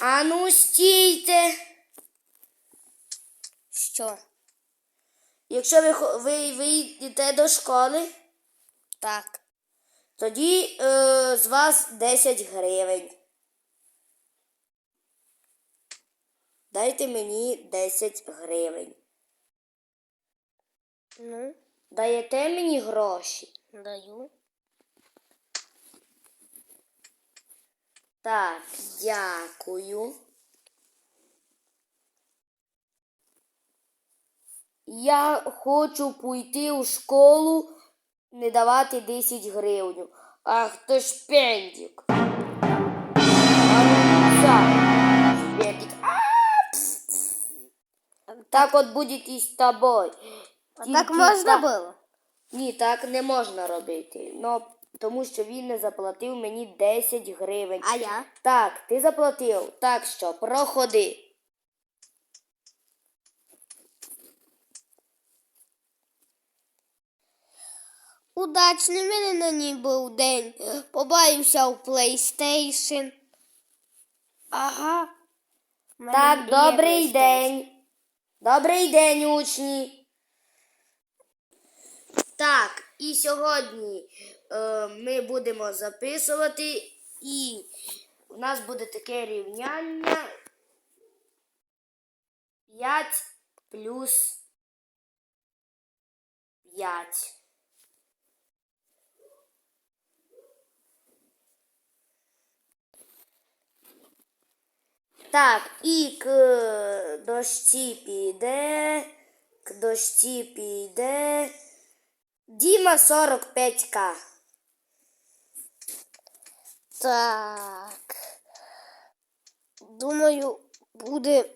Ану, стійте. Що? Якщо ви, ви, ви йдете до школи, Так. тоді е, з вас 10 гривень. Дайте мені 10 гривень. Ну, Даєте мені гроші? даю. Так, дякую. Я хочу пойти у школу, не давати 10 гривень. Ах ти ж пс. Так от буде і з тобою. А Тільки так можна так- було? Ні, так не можна робити. Ну, тому що він не заплатив мені 10 гривень. А я? Так, ти заплатив. Так що, проходи. Удачний мене на ній був день. Побавився в PlayStation. Ага. Так, добрий день. Добрий день, учні. Так, і сьогодні ми будемо записувати, і у нас буде таке рівняння 5 плюс 5. Так, і к е, дощі піде, к дощі піде. Діма 45к. Так. Думаю, буде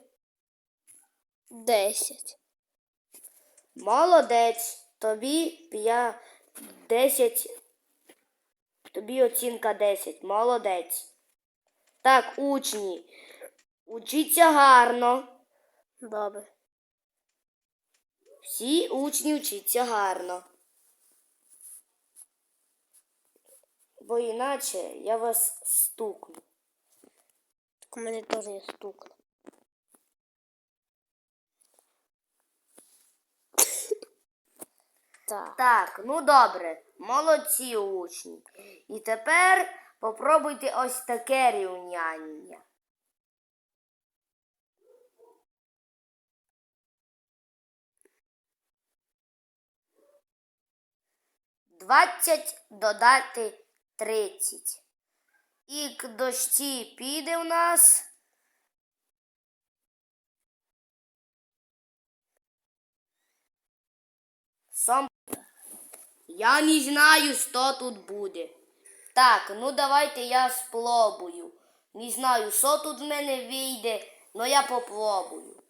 10. Молодець. Тобі 5, 10. Тобі оцінка 10. Молодець. Так, учні. Учіться гарно. Добре. Всі учні вчаться гарно. Бо іначе я вас стукну. Так у мене теж є стукна. Так. Так, ну добре, молодці учні. І тепер попробуйте ось таке рівняння. Двадцять додати тридцять. І к дощі піде в нас. Сам я не знаю, що тут буде. Так, ну давайте я спробую. Не знаю, що тут в мене вийде, але я попробую.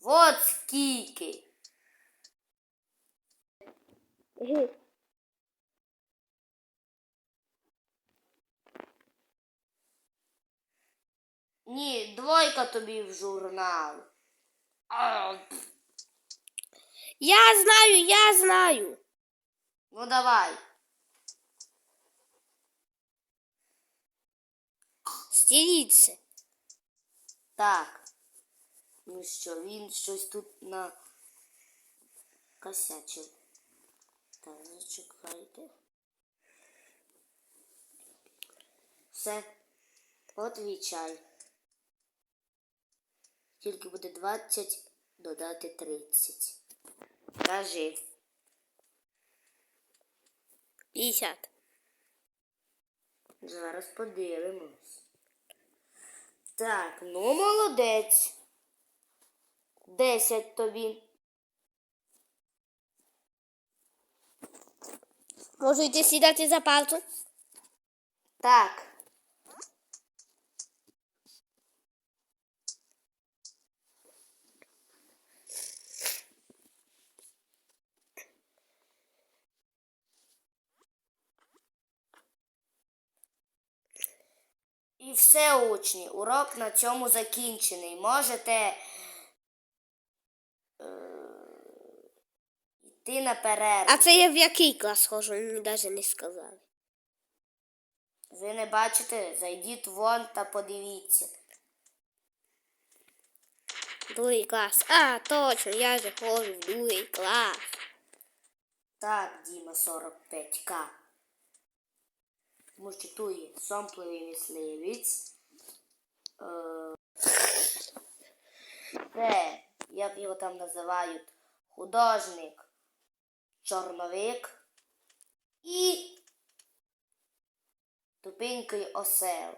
Вот скільки. Ні, двойка тобі в журнал. А, Я знаю, я знаю. Ну давай. Стіліться. Так. Ну що, він щось тут на косячив. Так, зачекайте. Все. От чай. Тільки буде 20 додати 30. Кажи. 50. Зараз подивимось. Так, ну молодець. 10 тобі. Możecie siedzieć za palcem? Tak. І все учні, урок на цьому закінчений. Можете. Е, йти на перерву. А це я в який клас хожу, мені навіть не сказали. Ви не бачите? Зайдіть вон та подивіться. Другий клас. А, точно, я же ходжу в другий клас. Так, Діма 45К. Тому що тут є сомпливий мисливець. Е, Це, як його там називають, художник, чорновик і тупенький осел.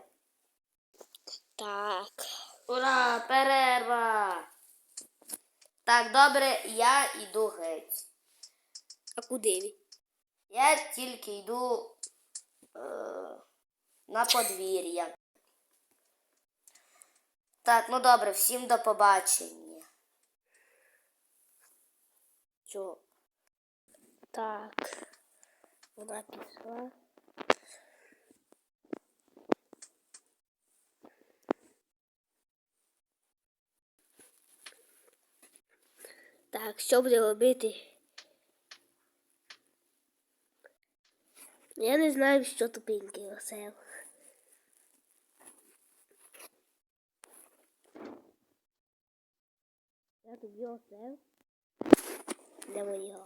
Так. Ура, перерва! Так, добре, я йду геть. А куди? Я тільки йду е, на подвір'я. Так, ну добре, всім до побачення. Чого? Так. Вона пішла. Так, що буде робити? Я не знаю, що тупенький осел. Я тобі осел. Де мої?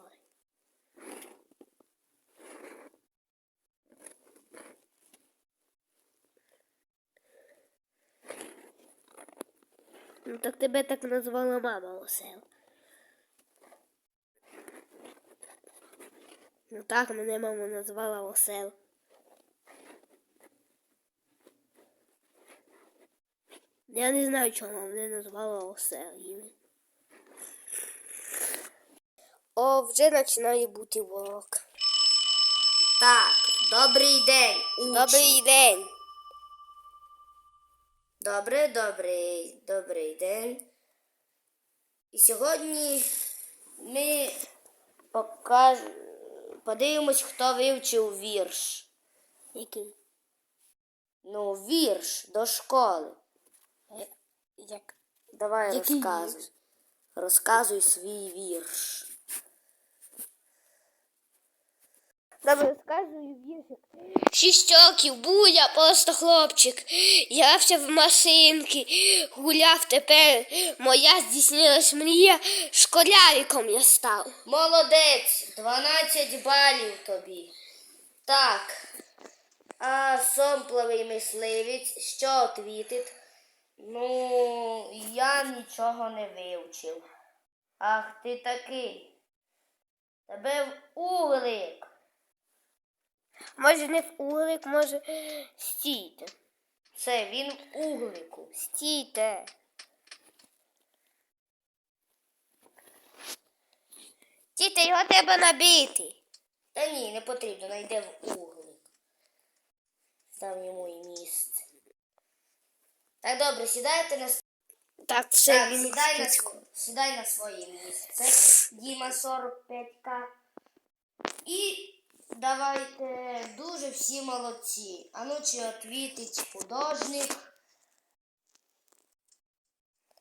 Ну так тебе так назвала мама осел. Ну так, мене мама назвала осел. Я не знаю, чому мене назвала осел. О, вже починає бути урок. Так, добрий день. учні. Добрий день. Добре, добрий, добрий день. І сьогодні ми покаж... подивимось, хто вивчив вірш. Який? Ну, вірш до школи. Як? Давай Який розказуй. Розказуй свій вірш. Добре, розказую віршик. Шість років був я просто хлопчик. Грався в машинки, гуляв тепер. Моя здійснилась мрія, школяриком я став. Молодець, 12 балів тобі. Так. А сомпловий мисливець, що отвітить? Ну, я нічого не вивчив. Ах ти такий. Тебе в углик. Може не в улик, може стійте. Це він в углику. Стійте. Стійте, його треба набити. Та ні, не потрібно, найде в углик. Став йому і місце. Так добре, сідайте на Так, все, Так, він сідай на, сідай на своє місце. Діма 45К. І давайте дуже всі молодці. А ну чи отвітить художник?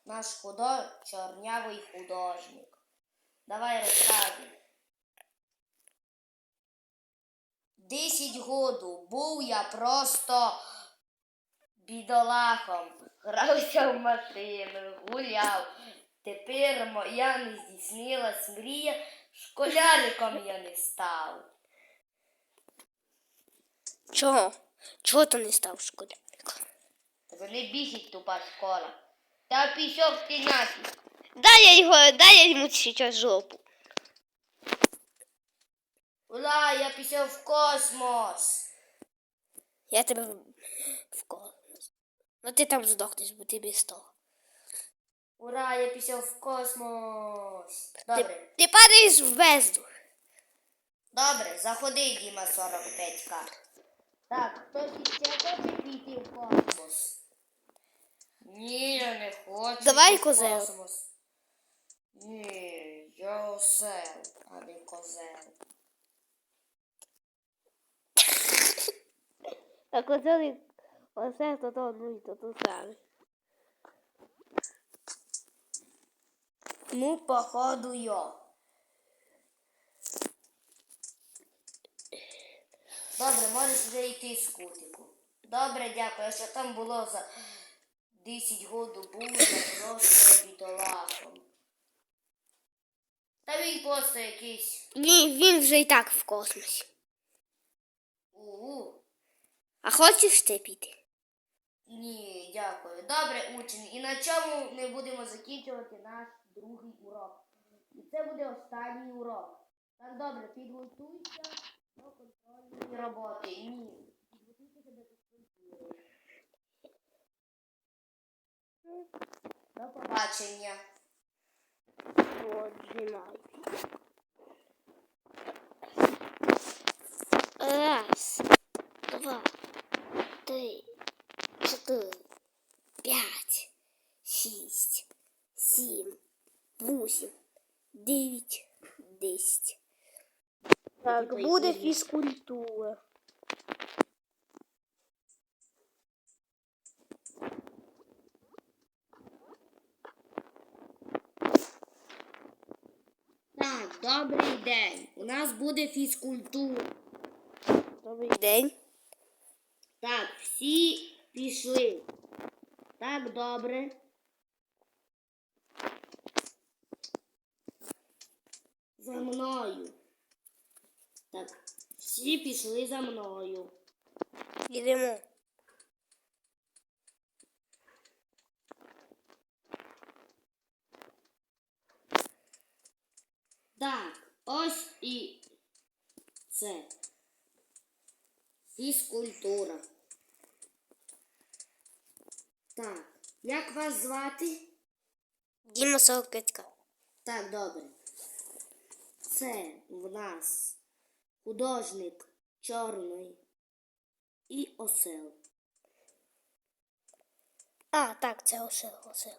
Наш худо... чорнявий художник. Давай розказуй. Десять году був я просто бідолахом. Грався в машину, гуляв. Тепер моя не здійснилась мрія, школяриком я не став. Чого? Чого ти не став школяриком? Тебе не бісить тупа школа. Та пішов ти нафіг. Дай я його, дай я йому сейчас жопу. Ура, я пішов в космос. Я тебе в- в космос. Ну ти там здохнеш, бо ти без того. Ура, я пішов в космос. Добре, Ти, ти падаєш в бездну. добре, заходи, Діма 45К. Так, хтось іще хоче піти в космос? Ні, я не хочу. Давай, козел. космос. Ні, я осел, а не козел. А коли оце то то, ну і то то саме. Ну, походу, я. Добре, можеш вже йти з кутику. Добре, дякую. Що там було за 10 году був я просто бідолахом. Та він просто якийсь. Він, він вже і так в космосі. Угу. А хочеш ти піти? Ні, дякую. Добре, учень. І на чому ми будемо закінчувати наш другий урок. І це буде останній урок. Так добре, підготуйся до контрольні роботи. Ні. До побачення. От. Буде історія. фізкультура. Так, добрий день. У нас буде фізкультура. Добрий день. Так, всі пішли. Так, добре. За мною. Так, всі пішли за мною. Йдемо. Так, ось і це. Фізкультура. Так, як вас звати? Діма Сокетька. Так, добре. Це в нас художник чорний і осел. А, так, це осел, осел.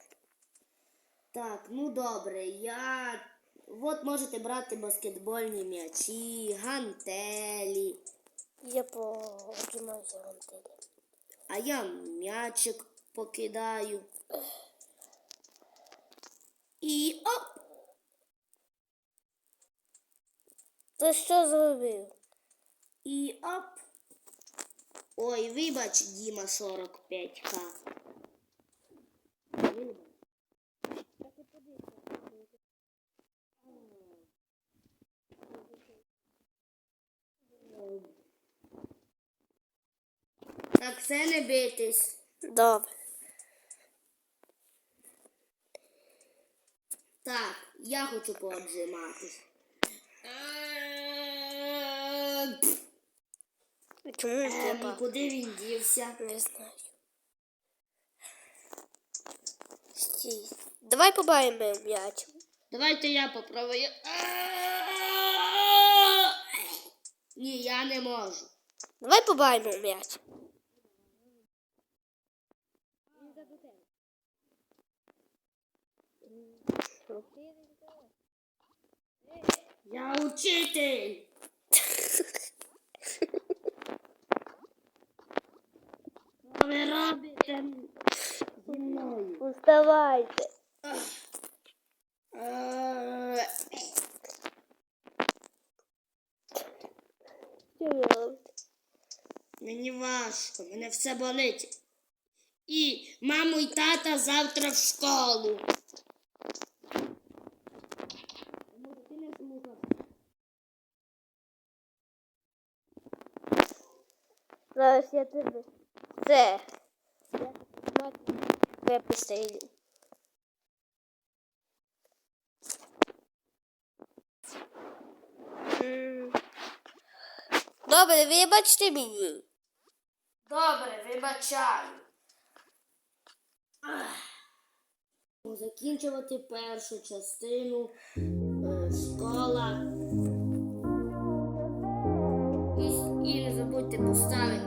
Так, ну добре, я. От можете брати баскетбольні м'ячі, гантелі, Я подіймаюся гантелі. а я м'ячик покидаю. І оп! Ти що зробив? І оп. Ой, вибач, Діма 45к. Вибач. Так це не битись. Добре. Так, я хочу поотжиматись. Чому Ем, треба? куди він дівся? Не знаю. Стій. Давай побавимо м'яч. Давайте я попробую. Ні, я не можу. Давай побавимо м'яч. Я учитель. Що ви робите зі Е, робите? Мені важко, мене все болить. І маму і тата завтра в школу. Зараз я тебе. Це. Виписаю. Добре, вибачте мені. Добре, вибачаю. Закінчувати першу частину е, школа. І не забудьте поставити